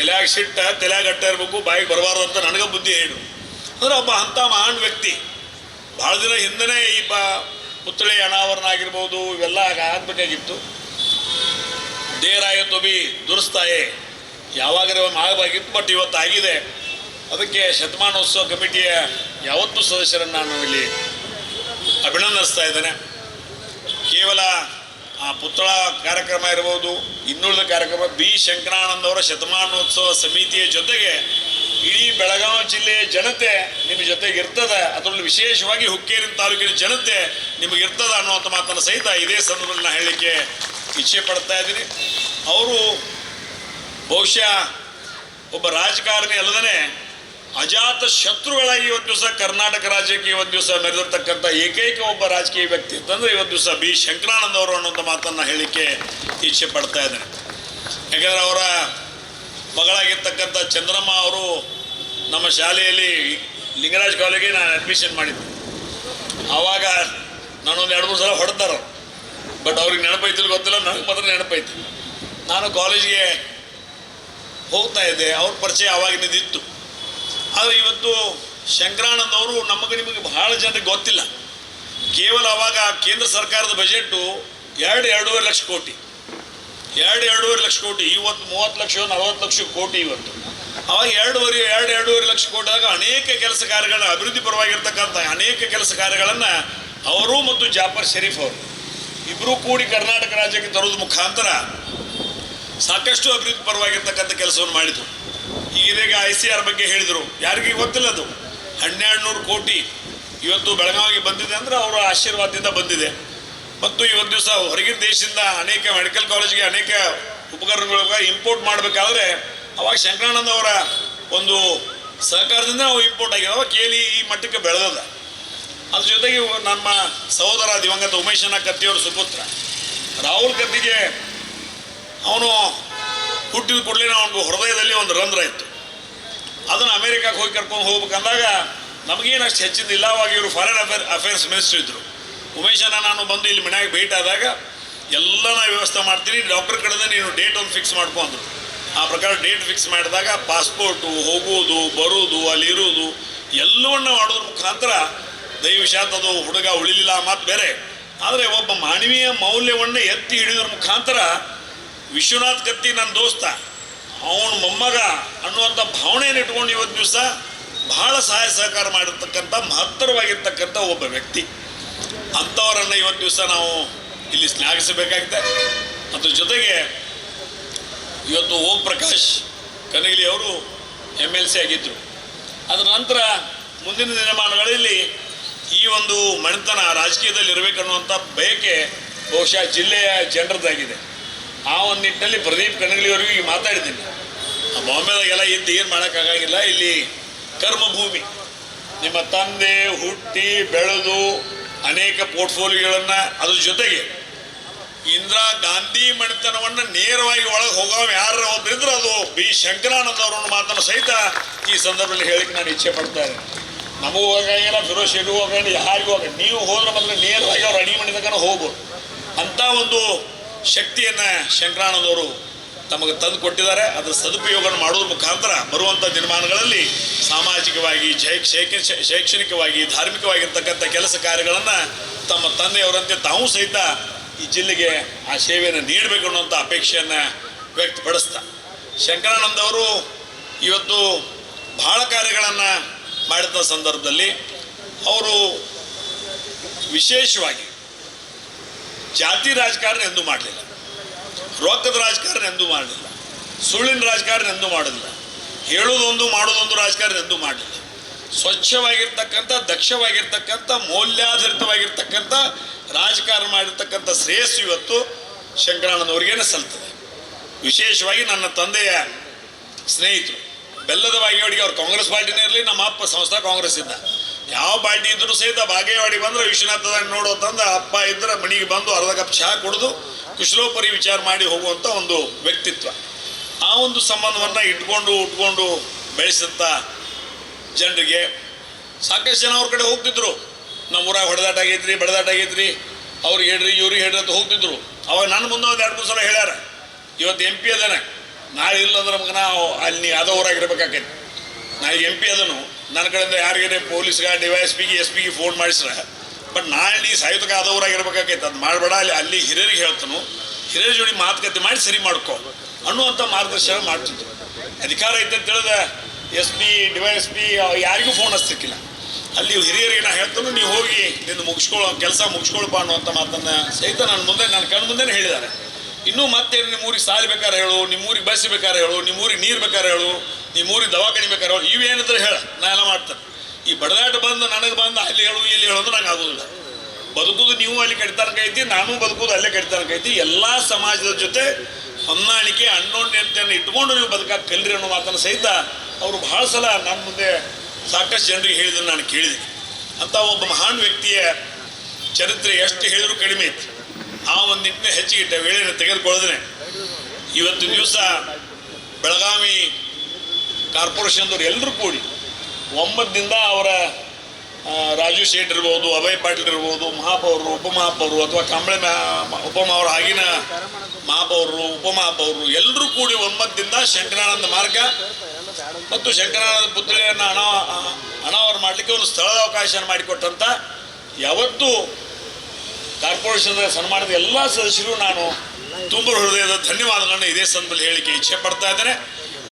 ತಲೆಯಾಗ ಸಿಟ್ಟ, ತಲೆಯಾಗ ಅಟ್ಟ ಇರಬೇಕು ಬಾಯಿಗೆ ಬರಬಾರ್ದು ಅಂತ ನನಗೆ ಬುದ್ಧಿ ಹೇಳು. ಅಂದ್ರೆ ಒಬ್ಬ ಅಂಥ ಮಹಾನ್ ವ್ಯಕ್ತಿ, ಭಾಳ ದಿನ ಹಿಂದನೇ ಈ ಬ ಪುತ್ಳಿ ಅನಾವರಣ ಆಗಿರ್ಬೋದು, ಇವೆಲ್ಲ ಆಗಬೇಕಾಗಿತ್ತು. ದೇರಾಯ ತೊಬಿ, ದುರಸ್ತಾಯೆ, ಯಾವಾಗಲೇ ಒಮ್ಮೆ ಆಗಬೇಕಿತ್ತು, ಬಟ್ ಇವತ್ತು ಆಗಿದೆ. ಅದಕ್ಕೆ ಶತಮಾನೋತ್ಸವ ಕಮಿಟಿಯ ಯಾವತ್ತೂ ಸದಸ್ಯರನ್ನು ನಾನು ಇಲ್ಲಿ ಅಭಿನಂದಿಸ್ತಾ ಇದ್ದೇನೆ. ಕೇವಲ ಆ ಪುತ್ಳ ಕಾರ್ಯಕ್ರಮ ಇರ್ಬೋದು, ಇನ್ನುಳಿದ ಕಾರ್ಯಕ್ರಮ, ಬಿ. ಶಂಕರಾನಂದವರ ಶತಮಾನೋತ್ಸವ ಸಮಿತಿಯ ಜೊತೆಗೆ ಇಡೀ ಬೆಳಗಾವಿ ಜಿಲ್ಲೆಯ ಜನತೆ ನಿಮ್ಮ ಜೊತೆಗೆ ಇರ್ತದೆ. ಅದರಲ್ಲಿ ವಿಶೇಷವಾಗಿ ಹುಕ್ಕೇರಿ ತಾಲೂಕಿನ ಜನತೆ ನಿಮಗೆ ಇರ್ತದೆ ಅನ್ನುವಂಥ ಮಾತನ್ನು ಸಹಿತ ಇದೇ ಸಂದರ್ಭದಲ್ಲಿ ನಾನು ಹೇಳಲಿಕ್ಕೆ ಇಚ್ಛೆ ಪಡ್ತಾ ಇದ್ದೀನಿ. ಅವರು ಬಹುಶಃ ಒಬ್ಬ ರಾಜಕಾರಣಿ ಅಲ್ಲದೇ ಅಜಾತ ಶತ್ರುಗಳಾಗಿ ಇವತ್ತು ದಿವಸ ಕರ್ನಾಟಕ ರಾಜ್ಯಕ್ಕೆ ಇವತ್ತು ದಿವಸ ಮೆರೆದಿರ್ತಕ್ಕಂಥ ಏಕೈಕ ಒಬ್ಬ ರಾಜಕೀಯ ವ್ಯಕ್ತಿ ಅಂತಂದ್ರೆ ಇವತ್ತು ದಿವಸ ಬಿ. ಶಂಕರಾನಂದ ಅವರು ಅನ್ನೋಂಥ ಮಾತನ್ನು ಹೇಳಲಿಕ್ಕೆ ಇಚ್ಛೆ ಪಡ್ತಾ ಇದ್ದಾರೆ ಯಾಕಂದ್ರೆ ಅವರ ಮಗಳಾಗಿರ್ತಕ್ಕಂಥ ಚಂದ್ರಮ್ಮ ಅವರು ನಮ್ಮ ಶಾಲೆಯಲ್ಲಿ ಲಿಂಗರಾಜ್ ಕಾಲೇಜಿಗೆ ನಾನು ಅಡ್ಮಿಷನ್ ಮಾಡಿದ್ದೆ. ಆವಾಗ ನಾನೊಂದು ಎರಡು ಮೂರು ಸಲ ಹೊಡೆದಾರ ಬಟ್ ಅವ್ರಿಗೆ ನೆನಪೈತಿಲ್ಲ ಗೊತ್ತಿಲ್ಲ, ನನಗೆ ಮಾತ್ರ ನೆನಪೈತಿ. ನಾನು ಕಾಲೇಜಿಗೆ ಹೋಗ್ತಾ ಇದ್ದೆ, ಅವ್ರ ಪರಿಚಯ ಆವಾಗಿನದಿತ್ತು ಆದರೆ ಇವತ್ತು ಶಂಕರಾನಂದ್ ಅವರು ನಮಗೆ ನಿಮಗೆ ಬಹಳ ಜನರಿಗೆ ಗೊತ್ತಿಲ್ಲ. ಕೇವಲ ಅವಾಗ ಕೇಂದ್ರ ಸರ್ಕಾರದ ಬಜೆಟ್ಟು ಎರಡು ಎರಡೂವರೆ ಲಕ್ಷ ಕೋಟಿ. ಎರಡು ಎರಡೂವರೆ ಲಕ್ಷ ಕೋಟಿ. ಇವತ್ತು ಮೂವತ್ತು ಲಕ್ಷ, ನಲವತ್ತು ಲಕ್ಷ ಕೋಟಿ ಇವತ್ತು. ಅವಾಗ ಎರಡೂವರೆ, ಎರಡು ಎರಡೂವರೆ ಲಕ್ಷ ಕೋಟಿದಾಗ ಅನೇಕ ಕೆಲಸ ಕಾರ್ಯಗಳನ್ನ ಅಭಿವೃದ್ಧಿ ಪರವಾಗಿರ್ತಕ್ಕಂಥ ಅನೇಕ ಕೆಲಸ ಕಾರ್ಯಗಳನ್ನು ಅವರು ಮತ್ತು ಜಾಫರ್ ಶರೀಫ್ ಅವರು ಇಬ್ಬರೂ ಕೂಡಿ ಕರ್ನಾಟಕ ರಾಜ್ಯಕ್ಕೆ ತರೋದ್ರ ಮುಖಾಂತರ ಸಾಕಷ್ಟು ಅಭಿವೃದ್ಧಿ ಪರವಾಗಿರ್ತಕ್ಕಂಥ ಕೆಲಸವನ್ನು ಮಾಡಿದರು. ಈಗ ಐ ಸಿ ಆರ್ ಬಗ್ಗೆ ಹೇಳಿದರು. ಯಾರಿಗೂ ಗೊತ್ತಿಲ್ಲ ಅದು. ಹನ್ನೆರಡು ನೂರು ಕೋಟಿ ಇವತ್ತು ಬೆಳಗಾವಿಗೆ ಬಂದಿದೆ ಅಂದರೆ ಅವರ ಆಶೀರ್ವಾದದಿಂದ ಬಂದಿದೆ. ಮತ್ತು ಇವತ್ತು ದಿವಸ ಹೊರಗಿನ ದೇಶದಿಂದ ಅನೇಕ ಮೆಡಿಕಲ್ ಕಾಲೇಜ್ಗೆ ಅನೇಕ ಉಪಕರಣಗಳು ಇಂಪೋರ್ಟ್ ಮಾಡಬೇಕಾದ್ರೆ ಅವಾಗ ಶಂಕರಾನಂದ ಅವರ ಒಂದು ಸಹಕಾರದಿಂದ ನಾವು ಇಂಪೋರ್ಟ್ ಆಗಿದೆ ಅವಾಗ ಕೇಳಿ ಈ ಮಟ್ಟಕ್ಕೆ ಬೆಳೆದದ. ಅದ್ರ ಜೊತೆಗೆ ನಮ್ಮ ಸಹೋದರ ದಿವಂಗತ ಉಮೇಶನ ಕತ್ತಿಯವರ ಸುಪುತ್ರ. ರಾಹುಲ್ ಕತ್ತಿಗೆ ಅವನು ಹುಟ್ಟಿದ ಕೂಡಲೇ ಅವನಿಗೆ ಹೃದಯದಲ್ಲಿ ಒಂದು ರಂಧ್ರ ಇತ್ತು. ಅದನ್ನು ಅಮೇರಿಕಾಗೆ ಹೋಗಿ ಕರ್ಕೊಂಡು ಹೋಗ್ಬೇಕಂದಾಗ ನಮಗೇನು ಅಷ್ಟು ಹೆಚ್ಚಿದ್ದಿಲ್ಲ ಅವಾಗ ಇವರು ಫಾರಿನ್ ಅಫೇರ್ ಅಫೇರ್ಸ್ ಮಿನಿಸ್ಟರ್ ಇದ್ದರು ಉಮೇಶನ ನಾನು ಬಂದು ಇಲ್ಲಿ ಮನ್ಯಾಗ ಭೇಟಿ ಆದಾಗ ಎಲ್ಲ ನಾ ವ್ಯವಸ್ಥೆ ಮಾಡ್ತೀನಿ ಡಾಕ್ಟರ್ ಕಡೆದ ನೀನು ಡೇಟ್ ಒಂದು ಫಿಕ್ಸ್ ಮಾಡ್ಕೊ ಆ ಪ್ರಕಾರ ಡೇಟ್ ಫಿಕ್ಸ್ ಮಾಡಿದಾಗ ಪಾಸ್ಪೋರ್ಟು ಹೋಗುವುದು ಬರೋದು ಅಲ್ಲಿರೋದು ಎಲ್ಲವನ್ನ ಮಾಡೋದ್ರ ಮುಖಾಂತರ ದಯವಿಷಾತ್ ಅದು ಹುಡುಗ ಉಳಿಲಿಲ್ಲ ಮಾತು ಬೇರೆ. ಆದರೆ ಒಬ್ಬ ಮಾನವೀಯ ಮೌಲ್ಯವನ್ನು ಎತ್ತಿ ಹಿಡಿಯೋದ್ರ ಮುಖಾಂತರ ವಿಶ್ವನಾಥ್ ಕತ್ತಿ ನನ್ನ ದೋಸ್ತ ಅವನ ಮೊಮ್ಮಗ ಅನ್ನುವಂಥ ಭಾವನೆಯನ್ನು ಇಟ್ಕೊಂಡು ಇವತ್ತು ದಿವಸ ಬಹಳ ಸಹಾಯ ಸಹಕಾರ ಮಾಡಿರ್ತಕ್ಕಂಥ, ಮಹತ್ತರವಾಗಿರ್ತಕ್ಕಂಥ ಒಬ್ಬ ವ್ಯಕ್ತಿ. ಅಂಥವರನ್ನು ಇವತ್ತು ದಿವಸ ನಾವು ಇಲ್ಲಿ ಶ್ಲಾಘಿಸಬೇಕಾಗಿದೆ. ಅದ್ರ ಜೊತೆಗೆ ಇವತ್ತು ಓಂ ಪ್ರಕಾಶ್ ಕನಗಿಲಿ ಅವರು ಎಂ ಎಲ್ ಸಿ ಆಗಿದ್ದರು ಅದರ ನಂತರ ಮುಂದಿನ ದಿನಮಾನಗಳಲ್ಲಿ ಈ ಒಂದು ಮಣಿತನ ರಾಜಕೀಯದಲ್ಲಿ ಇರಬೇಕನ್ನುವಂಥ ಬಯಕೆ ಬಹುಶಃ ಜಿಲ್ಲೆಯ ಜನರದ್ದಾಗಿದೆ ಆ ಒಂದು ನಿಟ್ಟಿನಲ್ಲಿ ಪ್ರದೀಪ್ ಕನಗಲಿಯವರಿಗೂ ಈಗ ಮಾತಾಡಿದ್ದೀನಿ. ಬಾಂಬೆದಾಗೆಲ್ಲ ಇದ್ದು ಏನು ಮಾಡೋಕ್ಕಾಗಂಗಿಲ್ಲ ಇಲ್ಲಿ ಕರ್ಮಭೂಮಿ. ನಿಮ್ಮ ತಂದೆ ಹುಟ್ಟಿ ಬೆಳೆದು ಅನೇಕ ಪೋರ್ಟ್ಫೋಲಿಯೋಗಳನ್ನು ಅದ್ರ ಜೊತೆಗೆ ಇಂದಿರಾ ಗಾಂಧಿ ಮಣಿತನವನ್ನು ನೇರವಾಗಿ ಒಳಗೆ ಹೋಗೋ ಯಾರು ಒಬ್ಬರಿದ್ರೆ ಅದು ಬಿ. ಶಂಕರಾನಂದ ಅವರನ್ನು ಮಾತನ್ನು ಸಹಿತ ಈ ಸಂದರ್ಭದಲ್ಲಿ ಹೇಳಿಕ್ಕೆ ನಾನು ಇಚ್ಛೆ ಪಡ್ತಾ ಇದ್ದೇನೆ. ನಮಗೂ ಹೋಗಂಗಿಲ್ಲ ಫಿರೋಜ್ ಶೆಟ್ಗೂ ಹೋಗಂಗಿಲ್ಲ ಯಾರಿಗೂ ಹೋಗ ನೀವು ಹೋದ್ರೆ ಮೊದಲು ನೇರವಾಗಿ ಅವ್ರು ಅಡಿ ಮಣಿತನ ಹೋಗ್ಬೋದು. ಅಂಥ ಒಂದು ಶಕ್ತಿಯನ್ನು ಶಂಕರಾನಂದವರು ತಮಗೆ ತಂದು ಕೊಟ್ಟಿದ್ದಾರೆ. ಅದರ ಸದುಪಯೋಗ ಮಾಡೋದ್ರ ಮುಖಾಂತರ ಬರುವಂಥ ದಿನಮಾನಗಳಲ್ಲಿ ಸಾಮಾಜಿಕವಾಗಿ ಶೈಕ್ಷಣಿಕವಾಗಿ ಶೈಕ್ಷ, ಶೈಕ್ಷಣಿಕವಾಗಿ, ಧಾರ್ಮಿಕವಾಗಿರ್ತಕ್ಕಂಥ ಕೆಲಸ ಕಾರ್ಯಗಳನ್ನು ತಮ್ಮ ತಂದೆಯವರಂತೆ ತಾವು ಸಹಿತ ಈ ಜಿಲ್ಲೆಗೆ ಆ ಸೇವೆಯನ್ನು ನೀಡಬೇಕು ಅನ್ನುವಂಥ ಅಪೇಕ್ಷೆಯನ್ನು ವ್ಯಕ್ತಪಡಿಸ್ತಾ ಶಂಕರಾನಂದ ಅವರು ಇವತ್ತು ಬಹಳ ಕಾರ್ಯಗಳನ್ನು ಮಾಡಿದ ಸಂದರ್ಭದಲ್ಲಿ ಅವರು ವಿಶೇಷವಾಗಿ ಜಾತಿ ರಾಜಕಾರಣ ಎಂದೂ ಮಾಡಲಿಲ್ಲ. ರೊಕ್ಕದ ರಾಜಕಾರಣ ಎಂದೂ ಮಾಡಲಿಲ್ಲ. ಸುಳ್ಳಿನ ರಾಜಕಾರಣ ಎಂದೂ ಮಾಡಲಿಲ್ಲ. ಹೇಳೋದೊಂದು, ಮಾಡೋದೊಂದು ರಾಜಕಾರಣ ಎಂದೂ ಮಾಡಲಿಲ್ಲ. ಸ್ವಚ್ಛವಾಗಿರ್ತಕ್ಕಂಥ, ದಕ್ಷವಾಗಿರ್ತಕ್ಕಂಥ, ಮೌಲ್ಯಾಧಾರಿತವಾಗಿರ್ತಕ್ಕಂಥ, ರಾಜಕಾರಣ ಮಾಡಿರ್ತಕ್ಕಂಥ ಶ್ರೇಯಸ್ಸು ಇವತ್ತು ಶಂಕರಾನಂದವರಿಗೇನೆ ಸಲ್ತದೆ. ವಿಶೇಷವಾಗಿ ನನ್ನ ತಂದೆಯ ಸ್ನೇಹಿತರು. ಬೆಲ್ಲದ ಬಾಗಿಯವರಿಗೆ ಅವ್ರು ಕಾಂಗ್ರೆಸ್ ಪಾರ್ಟಿನೇ ಇರಲಿ, ನಮ್ಮ ಅಪ್ಪ ಸಂಸ್ಥಾ ಕಾಂಗ್ರೆಸ್ ಇದ್ದ ಯಾವ ಪಾರ್ಟಿ ಇದ್ರೂ ಸಹಿತ ಬಾಗೇವಾಡಿ ಬಂದ್ರೆ ವಿಶ್ವನಾಥದ ನೋಡೋ ತಂದ ಅಪ್ಪ ಇದ್ರೆ ಮನೆಗೆ ಬಂದು ಅರ್ಧ ಕಪ್ ಚಹಾ ಕುಡಿದು ಕುಶಲೋಪರಿ ವಿಚಾರ ಮಾಡಿ ಹೋಗುವಂಥ ಒಂದು ವ್ಯಕ್ತಿತ್ವ. ಆ ಒಂದು ಸಂಬಂಧವನ್ನು ಇಟ್ಕೊಂಡು, ಉಟ್ಕೊಂಡು ಬೆಳೆಸಂಥ ಜನರಿಗೆ ಸಾಕಷ್ಟು ಜನ ಅವ್ರ ಕಡೆ ಹೋಗ್ತಿದ್ರು. ನಮ್ಮ ಊರಾಗ ಹೊಡೆದಾಟ ಆಗೈತ್ರಿ, ಬಡದಾಟ ಆಗೈತ್ರಿ, ಅವ್ರು ಹೇಳ್ರಿ ಇವ್ರಿಗೆ ಹೇಳ್ರಿ ಅಂತ ಹೋಗ್ತಿದ್ರು. ಅವಾಗ ನನ್ನ ಮುಂದೆ ಒಂದು ಎರಡು ಮೂರು ಸಲ ಹೇಳ್ಯಾರ, ಇವತ್ತು ಎಂ ಪಿ ಅದಾನೆ, ನಾಳೆ ಇಲ್ಲಂದ್ರೆ ನಮ್ಗೆ ನಾವು ಅಲ್ಲಿ ಅದವರಾಗಿರ್ಬೇಕಾಕೈತಿ ನಾ ಎಂ ಪಿ ಅದನು ನನ್ನ ಕಡೆಯಿಂದ ಯಾರಿಗೇನೆ ಪೊಲೀಸ್ಗೆ, ಡಿ ವೈ ಎಸ್ ಪಿಗೆ ಎಸ್ ಪಿಗೆ ಫೋನ್ ಮಾಡಿಸ್ರೆ. ಬಟ್ ನಾಳೆ ನೀ ಸಾಯುತ್ತಕ ಅದವರಾಗಿರ್ಬೇಕಾಕೈತಿ ಅದು ಮಾಡಬೇಡ. ಅಲ್ಲಿ ಅಲ್ಲಿ ಹಿರಿಯರಿಗೆ ಹೇಳ್ತಾನು. ಹಿರಿಯರ ಜೋಡಿ ಮಾತುಕತೆ ಮಾಡಿ ಸರಿ ಮಾಡ್ಕೊ ಅನ್ನುವಂಥ ಮಾರ್ಗದರ್ಶನ ಮಾಡ್ತಿದ್ರು. ಅಧಿಕಾರ ಐತೆ ತಿಳಿದ S P, D Y S P, ಯಾರಿಗೂ ಫೋನ್ ಹಚ್ತಿರ್ಕಿಲ್ಲ. ಅಲ್ಲಿ ಹಿರಿಯರಿಗೆ ನಾ ಹೇಳ್ತಾನು ನೀವು ಹೋಗಿ ನಿಂದು ಮುಗಿಸ್ಕೊಳ್ಳೋ ಕೆಲಸ ಮುಗಿಸ್ಕೊಳ್ಬ ಅನ್ನುವಂಥ ಮಾತನ್ನು ಸಹಿತ ನನ್ನ ಮುಂದೆ ನನ್ನ ಕಣ್ಣು ಮುಂದೆನೇ ಹೇಳಿದ್ದಾರೆ. ಇನ್ನೂ ಮತ್ತೆ ನಿಮ್ಮೂರಿಗೆ ಸಾಲಿ ಬೇಕಾದ್ರೆ ಹೇಳು, ನಿಮ್ಮೂರಿಗೆ ಬಸ್ ಬೇಕಾದ್ರೆ ಹೇಳು, ನಿಮ್ಮೂರಿಗೆ ನೀರು ಬೇಕಾದ್ರೆ ಹೇಳು. ನಿಮ್ಮೂರಿಗೆ ದವಾಖಾನೆ ಬೇಕಾದ್ರೆ ಹೇಳು ಇವೇನಿದ್ರೆ ಹೇಳ, ನಾ ಎಲ್ಲ ಮಾಡ್ತೇನೆ. ಈ ಬಡದಾಟ ಬಂದು ನನಗೆ ಬಂದು ಅಲ್ಲಿ ಹೇಳು, ಇಲ್ಲಿ ಹೇಳು ಅಂದ್ರೆ ನಂಗೆ ಆಗೋದಿಲ್ಲ. ಬದುಕುದು ನೀವು ಅಲ್ಲಿ ಐತಿ, ನಾನು ಬದುಕುದು ಅಲ್ಲೇ ಐತಿ. ಎಲ್ಲ ಸಮಾಜದ ಜೊತೆ ಹೊಂದಾಣಿಕೆ ಅಣ್ಣೋಣ್ಯತೆಯನ್ನು ಇಟ್ಕೊಂಡು ನೀವು ಬದುಕಾಕ ಕಲ್ರಿ ಅನ್ನೋ ಮಾತನ್ನು ಸಹಿತ ಅವರು ಬಹಳ ಸಲ ನನ್ನ ಮುಂದೆ ಸಾಕಷ್ಟು ಜನರಿಗೆ ಹೇಳಿದ್ರು ನಾನು ಕೇಳಿದ್ದೀನಿ. ಅಂತ ಒಬ್ಬ ಮಹಾನ್ ವ್ಯಕ್ತಿಯ ಚರಿತ್ರೆ ಎಷ್ಟು ಹೇಳಿದ್ರು ಕಡಿಮೆ ಇತ್ತು ಆ ಒಂದು ನಿಟ್ಟಿನ ಹೆಚ್ಚಿಗೆ ವೇಳೆಯನ್ನು ತೆಗೆದುಕೊಳ್ಳದ್ರೆ ಇವತ್ತು ದಿವಸ ಬೆಳಗಾವಿ ಕಾರ್ಪೊರೇಷನ್ದವ್ರು ಎಲ್ಲರೂ ಕೂಡಿ ಒಂಬತ್ತದಿಂದ ಅವರ ರಾಜು ಶೇಟ್ ಇರ್ಬೋದು, ಅಭಯ್ ಪಾಟೀಲ್ ಇರ್ಬೋದು, ಮಹಾಪೌರರು, ಉಪಮಹಾಪೌರರು ಅಥವಾ ಕಂಬಳೆ ಉಪಮಹಾಪೌರ ಆಗಿನ ಮಹಾಪೌರರು, ಉಪಮಹಾಪೌರರು ಎಲ್ಲರೂ ಕೂಡಿ ಒಂಬತ್ತದಿಂದ ಶಂಕರಾನಂದ ಮಾರ್ಗ ಮತ್ತು ಶಂಕರಾನಂದ ಪುತ್ರಿಯನ್ನು ಹಣ ಅನಾವರಣ ಮಾಡಲಿಕ್ಕೆ ಒಂದು ಸ್ಥಳದ ಅವಕಾಶ ಮಾಡಿಕೊಟ್ಟಂಥ ಯಾವತ್ತೂ ಕಾರ್ಪೊರೇಷನ್ ಸನ್ಮಾನದ ಎಲ್ಲ ಸದಸ್ಯರು ನಾನು ತುಂಬ ಹೃದಯದ ಧನ್ಯವಾದಗಳನ್ನು ಇದೇ ಸಂದರ್ಭದಲ್ಲಿ ಹೇಳಿಕೆ ಇಚ್ಛೆ ಪಡ್ತಾ ಇದ್ದೇನೆ.